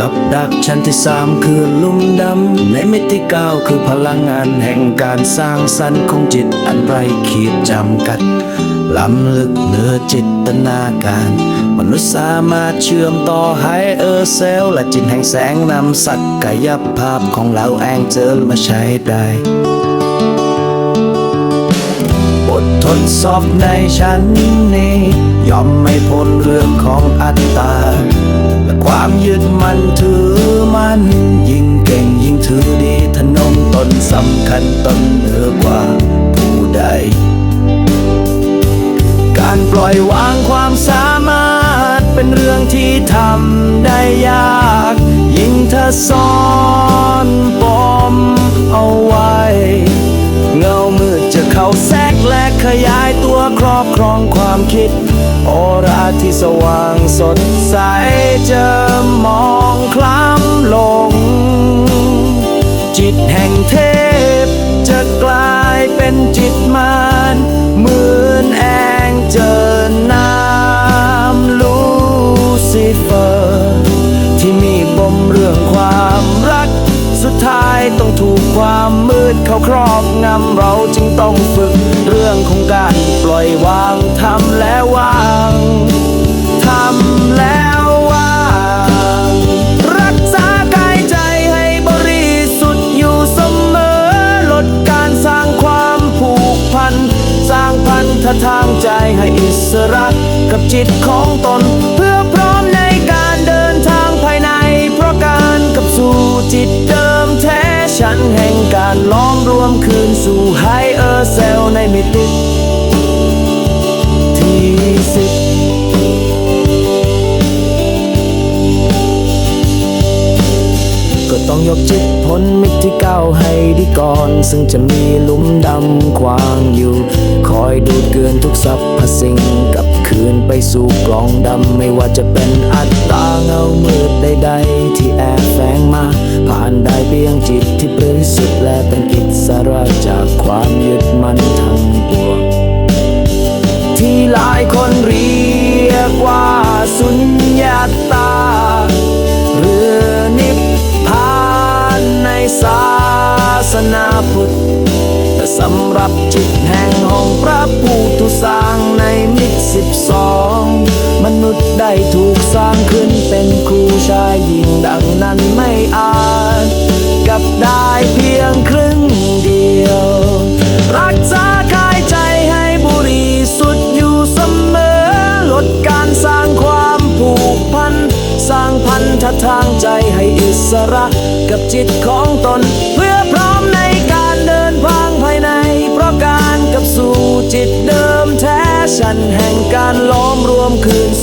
กับดักชั้นที่สามคือลุ่มดำ ในมิติเก้าคือพลังงานแห่งการสร้างสรรค์ของจิตอันไรขีดจำกัด ล้ำลึกเหนือจิตนาการ มนุษย์สามารถเชื่อมต่อไฮเออเซล และจิตแห่งแสงนำศักยภาพของเราแองเจิลมาใช้ได้ บททดสอบในชั้นนี้ ยอมไม่พ้นเรื่องของอัตตา และความยึดมั่นถือมันยิ่งเก่งยิ่งถือดีทนงตนสำคัญตนเหนือกว่าผู้ใด การปล่อยวางความสามารถเป็นเรื่องที่ทำได้ยาก ยิ่งเธอซ่อน ครอบครองความคิด โอราที่สว่างสดใสจะมองคล้ำลง จิตแห่งเทพ จะกลายเป็นจิตมารเหมือนแองเจิลน้ำลูซิเฟอร์ ที่มีปมเรื่องความรัก สุดท้ายต้องถูกความมืดเข้าครอบงำเราจึงต้องฝึกเรื่องของ อยวางทำและวางทำแล้ววาง รักษากายใจให้บริสุทธิ์อยู่เสมอ ลดการสร้างความผูกพัน สร้างพันธทางใจให้อิสระกับจิตของตน เพื่อพร้อมในการเดินทางภายใน เพราะการกับสู่จิตเดิมแท้ฉันแห่งการล้อมรวมคืนสู่ไฮ ต้องยกจิตพ้นมิตรที่เก้าให้ดีก่อน ซึ่งจะมีลุมดำควางอยู่ คอยดูดเกินทุกสรรพสิ่งกลับคืนไปสู่กล่องดำไม่ว่าจะเป็นอัตตาเงามืดใดๆ ที่แอบแฝงมา ผ่านได้เพียงจิตที่บริสุทธิ์และเป็นอิสระจากความยึด รับจิตแห่งองพระผู้ทุสร้างในมิตรสิบสองมนุษย์ได้ถูกสร้างขึ้นเป็นครูชายหญิงดังนั้นไม่อาจกับได้เพียงครึ่งเดียว รักษากายใจให้บุริสุทธิ์อยู่เสมอ ลดการสร้างความผูกพัน สร้างพันธทางใจให้อิสระกับจิตของตน คืน